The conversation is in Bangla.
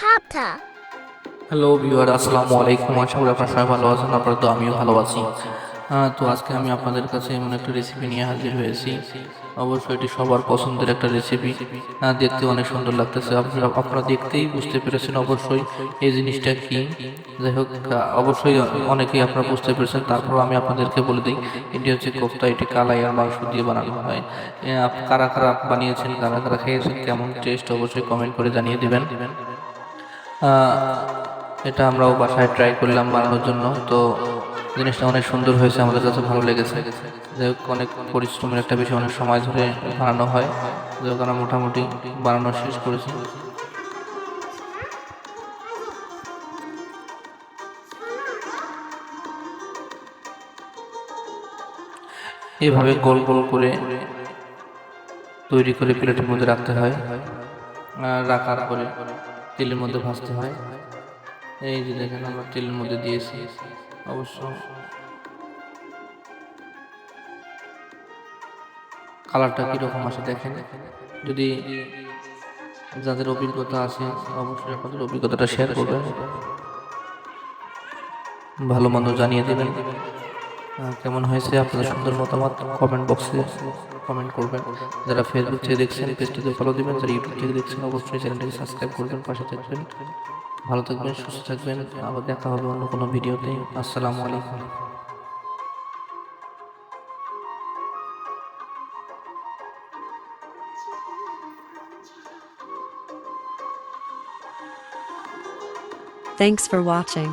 খাপটা হ্যালো ভিউয়ার আসসালামু আলাইকুম। আশা করি আপনারা সবাই ভালো আছেন আপনারা তো আমিও ভালো আছি। তো আজকে আমি আপনাদের কাছে এমন একটা রেসিপি নিয়ে হাজির হয়েছি। অবশ্যই এটি সবার পছন্দের একটা রেসিপি দেখতে অনেক সুন্দর লাগতেছে। আপনারা দেখতেই বুঝতে পেরেছেন অবশ্যই এই জিনিসটা কি। যাই হোক অবশ্যই অনেকেই আপনারা বুঝতে পেরেছেন। তারপর আমি আপনাদেরকে বলে দিই এটি হচ্ছে কোফতা এটি কালাই আর মাংস দিয়ে বানানো হয়। কারা কারা বানিয়েছেন কারা কারা খেয়েছেন কেমন টেস্ট অবশ্যই কমেন্ট করে জানিয়ে দিবেন। আহ, এটা আমরাও বাসায় ট্রাই করলাম বানানোর জন্য। তো জিনিসটা অনেক সুন্দর হয়েছে, আমাদের কাছে ভালো লেগেছে। যাই হোক, অনেক পরিশ্রমের একটা বিষয়, অনেক সময় ধরে বানানো হয়। যাই হোক, আমরা মোটামুটি বানানো শেষ করেছি। এভাবে গোল গোল করে তৈরি করে প্লেটের মধ্যে রাখতে হয়। রাখার পরে তেলের মধ্যে ভাজতে হয়। এই যে দেখেন আমরা তেলের মধ্যে দিয়েছি, অবশ্য কালারটা কীরকম আসে দেখেন। যদি যাদের অভিজ্ঞতা আছে, অবশ্যই আপনাদের অভিজ্ঞতাটা শেয়ার করবেন। ভালো মন্দ জানিয়ে দেবেন। কেমন হয়েছে? আপনাদের সুন্দর মতামত কমেন্ট বক্সে কমেন্ট করবেন। যারা ফেসবুক থেকে দেখছেন পেজটিতে ফলো দিবেন, যারা ইউটিউব থেকে দেখছেন, অবশ্যই চ্যানেলটাকে সাবস্ক্রাইব করবেন, পাশে থাকবেন। ভালো থাকবেন, সুস্থ থাকবেন। আবার দেখা হবে অন্য কোনো ভিডিওতে। আসসালামু আলাইকুম। Thanks for watching.